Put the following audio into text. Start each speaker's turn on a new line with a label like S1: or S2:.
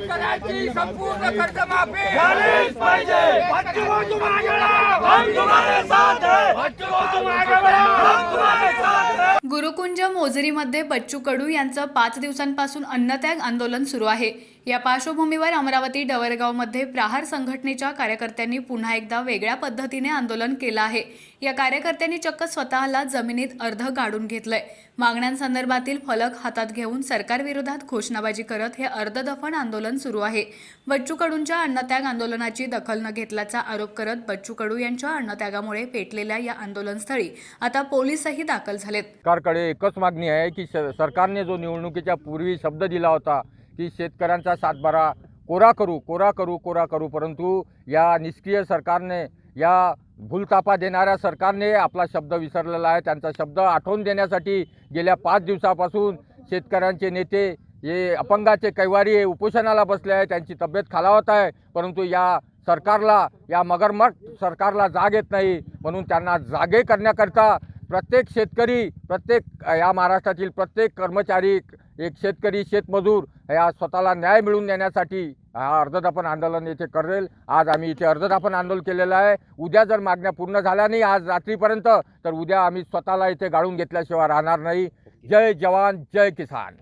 S1: शेतकऱ्याची संपूर्ण कर्जमाफी.
S2: झालीच पाहिजे. बच्चू भाऊ तुम आगे बढ़ो हम तुम्हारे साथ हैं बच्चू भाऊ तुम आगे बढ़ो हम तुम्हारे साथ हैं
S3: गुरुकुंज मोजरीमध्ये बच्चू कडू यांचं पाच दिवसांपासून अन्नत्याग आंदोलन सुरू आहे. या पार्श्वभूमीवर अमरावती डवरगावमध्ये प्रहार संघटनेच्या कार्यकर्त्यांनी पुन्हा एकदा वेगळ्या पद्धतीने आंदोलन केलं आहे. या कार्यकर्त्यांनी चक्क स्वतःला जमिनीत अर्ध गाडून घेतलंय. मागण्यांसंदर्भातील फलक हातात घेऊन सरकारविरोधात घोषणाबाजी करत हे अर्धदफन आंदोलन सुरू आहे. बच्चू कडूंच्या अन्नत्याग आंदोलनाची दखल न घेतल्याचा आरोप करत बच्चू कडू यांच्या अन्नत्यागामुळे पेटलेल्या या आंदोलनस्थळी आता पोलीसही दाखल झालेत.
S4: सरकारकडे एकच मागणी आहे की सरकारने जो निवडणुकीच्या पूर्वी शब्द दिला होता की शेतकऱ्यांचा सातबारा कोरा करू कोरा करू कोरा करू. परंतु या निष्क्रिय सरकारने या भूलतापा देणाऱ्या सरकारने आपला शब्द विसरलेला आहे. त्यांचा शब्द आठवून देण्यासाठी गेल्या पाच दिवसापासून शेतकऱ्यांचे नेते हे अपंगाचे कैवारी हे उपोषणाला बसले आहे त्यांची तब्येत खालावत आहे. परंतु या सरकारला या मगरमट सरकारला जाग येत नाही. म्हणून त्यांना जागे करण्याकरता प्रत्येक शेतकरी प्रत्येक या महाराष्ट्रातील प्रत्येक कर्मचारी एक शेतकरी शेतमजूर या स्वतःला न्याय मिळवून देण्यासाठी हा अर्धदापन आंदोलन येथे करेल. आज आम्ही इथे अर्धदापन आंदोलन केलेलं आहे. उद्या जर मागण्या पूर्ण झाल्या नाही आज रात्रीपर्यंत तर उद्या आम्ही स्वतःला इथे गाळून घेतल्याशिवाय राहणार नाही. जय जवान जय किसान.